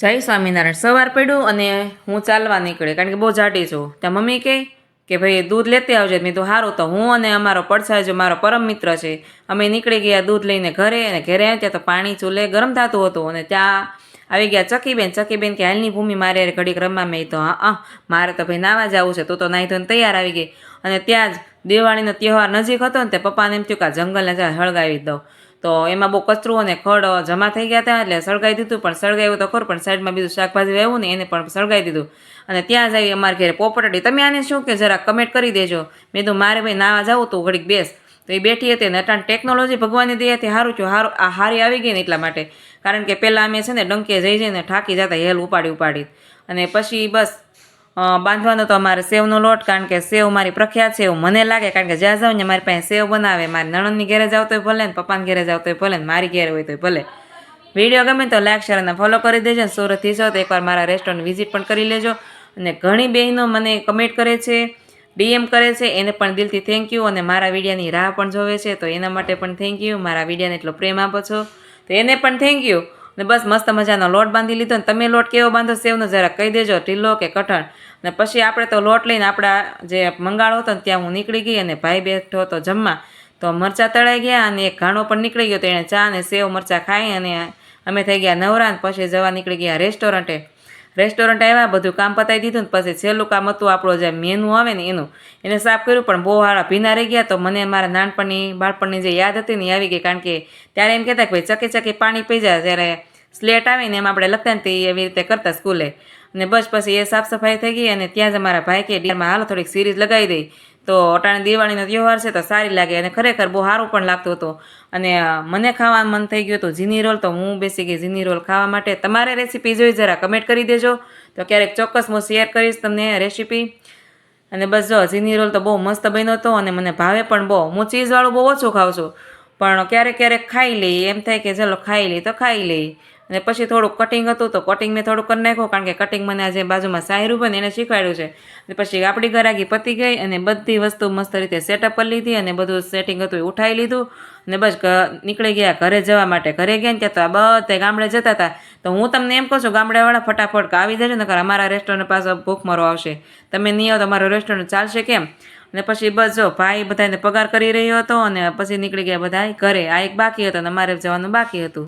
જય સ્વામિનારાયણ. સવાર પડ્યું અને હું ચાલવા નીકળી, કારણ કે બહુ જાડી છું. ત્યાં મમ્મી કહે કે, ભાઈ, દૂધ લેતી આવજે મેં તો સારું તો હું અને અમારો પડછાજો મારો પરમ મિત્ર છે, અમે નીકળી ગયા દૂધ લઈને ઘરે અને ઘરે આવ્યા ત્યાં તો પાણી ચૂલે ગરમ થતું હતું અને ત્યાં આવી ગયા ચકીબેન. ચકીબેન કે, હાલની ભૂમિ મારે ઘડીક રમવા મેં. તો, હા મારે તો ભાઈ નાવા જવું છે, તો તો નાહી ધોઈને તૈયાર આવી ગઈ. અને ત્યાં જ દિવાળીનો તહેવાર નજીક હતો ને તે પપ્પાને એમ થયું કે, આ જંગલને જા, હળગાવી દઉં. તો એમાં બહુ કચરું અને ખડ જમા થઈ ગયા હતા, એટલે સળગાવી દીધું, પણ સળગાવ્યું તો ખરું, પણ સાઈડમાં બીજું શાકભાજી આવ્યું ને એને પણ સળગાવી દીધું. અને ત્યાં જઈ અમારે ઘરે પોપટડી. તમે આને શું કે જરા કમેન્ટ કરી દેજો. મેં તો મારે ભાઈ નાવા જાવું તું ઘડીક બેસ. તો એ બેઠી હતી અને અટાણ ટેકનોલોજી ભગવાનની દયાથી સારું થયું. સારું આ હારી આવી ગઈ ને એટલા માટે. કારણ કે પહેલાં અમે છે ને ડંકે જઈ જઈને થાકી જતા, હેલ ઉપાડી ઉપાડી. અને પછી બસ બાંધવાનો તો અમારે સેવનો લોટ, કારણ કે સેવ મારી પ્રખ્યાત છે એવું મને લાગે, કારણ કે જ્યાં જાઉં ને મારી પાસે સેવ બનાવે, મારી નણંદની ઘેરે જાવ તોય ભલે ને, પપ્પાની ઘેરે જાવ તોય ભલે ને, મારી ઘેરે હોય તોય ભલે. વીડિયો ગમે તો લાઈક શેર અને ફોલો કરી દેજો ને, સુરતથી છો તો એકવાર મારા રેસ્ટોરન્ટ વિઝિટ પણ કરી લેજો. અને ઘણી બહેનો મને કમેન્ટ કરે છે ડીએમ કરે છે, એને પણ દિલથી થેન્ક યુ અને મારા વિડીયાની રાહ પણ જોવે છે, તો એના માટે પણ થેન્ક યુ મારા વિડીયાને એટલો પ્રેમ આપો છો. તો એને પણ થેન્ક યુ ને બસ મસ્ત મજાનો લોટ બાંધી લીધો ને તમે લોટ કેવો બાંધો સેવનો જરા કહી દેજો, ઢીલો કે કઠણ. ને પછી આપણે તો લોટ લઈને આપણા જે મંગાળો હતો ને ત્યાં હું નીકળી ગઈ અને ભાઈ બેઠો હતો જમવા. તો મરચાં તળાઈ ગયા અને એક ઘાણો પણ નીકળી ગયો તો એણે ચા અને સેવ મરચાં ખાઈ અને અમે થઈ ગયા નવરા પછી જવા નીકળી ગયા રેસ્ટોરન્ટે રેસ્ટોરન્ટ આવ્યા, બધું કામ પતાવી દીધું ને પછી છેલ્લું કામ હતું આપણું જે મેનુ આવે ને એનું. એને સાફ કર્યું, પણ બહુ સારા ભીના રહી ગયા તો મને મારા નાનપણની, બાળપણની જે યાદ હતી ને એ આવી ગઈ કારણ કે ત્યારે એમ કહેતા કે ભાઈ ચકે ચકે પાણી પી જાય જ્યારે સ્લેટ આવે ને એમ આપણે લખતા ને તે એવી રીતે કરતા સ્કૂલે. અને બસ પછી એ સાફ સફાઈ થઈ ગઈ અને ત્યાં જ અમારા ભાઈ કે ડીમાં હાલો થોડીક સિરીઝ લગાવી દઈ તો અટાણે દિવાળીનો તહેવાર છે તો સારી લાગે અને ખરેખર બહુ સારું પણ લાગતું હતું. અને મને ખાવાનું મન થઈ ગયું હતું ઝીની રોલ તો હું બેસી ગઈ ઝીની રોલ ખાવા માટે. તમારે રેસીપી જોઈ જરા કમેન્ટ કરી દેજો. તો ક્યારેક ચોક્કસ હું શેર કરીશ તમને રેસીપી અને બસ જો ઝીની રોલ તો બહુ મસ્ત બન્યો હતો અને મને ભાવે પણ બહુ. હું ચીઝવાળું બહુ ઓછું ખાઉં છું. પણ ક્યારેક ક્યારેક ખાઈ લઈ એમ થાય કે ચલો ખાઈ લઈ તો ખાઈ લઈ અને પછી થોડુંક કટિંગ હતું તો કટિંગને થોડું કરી નાખો કારણ કે કટિંગ મને આજે બાજુમાં સાહેરું પણ એને શીખવાડ્યું છે. અને પછી આપણી ગરાગી પતી ગઈ અને બધી વસ્તુ મસ્ત રીતે સેટઅપ કરી લીધી અને બધું સેટિંગ હતું એ ઉઠાવી લીધું. અને બસ નીકળી ગયા ઘરે જવા માટે. ઘરે ગયા ને ત્યાં તો આ બધે ગામડે જતા હતા. તો હું તમને એમ કહું છું, ગામડેવાળા ફટાફટ આવી જજો, નકર અમારા રેસ્ટોરન્ટ પાસે ભૂખમરો આવશે. તમે નહીં આવો તો અમારો રેસ્ટોરન્ટ ચાલશે કેમ? અને પછી બસ જો, ભાઈ બધાને પગાર કરી રહ્યો હતો અને પછી નીકળી ગયા બધા ઘરે. આ એક બાકી હતો અને અમારે જવાનું બાકી હતું.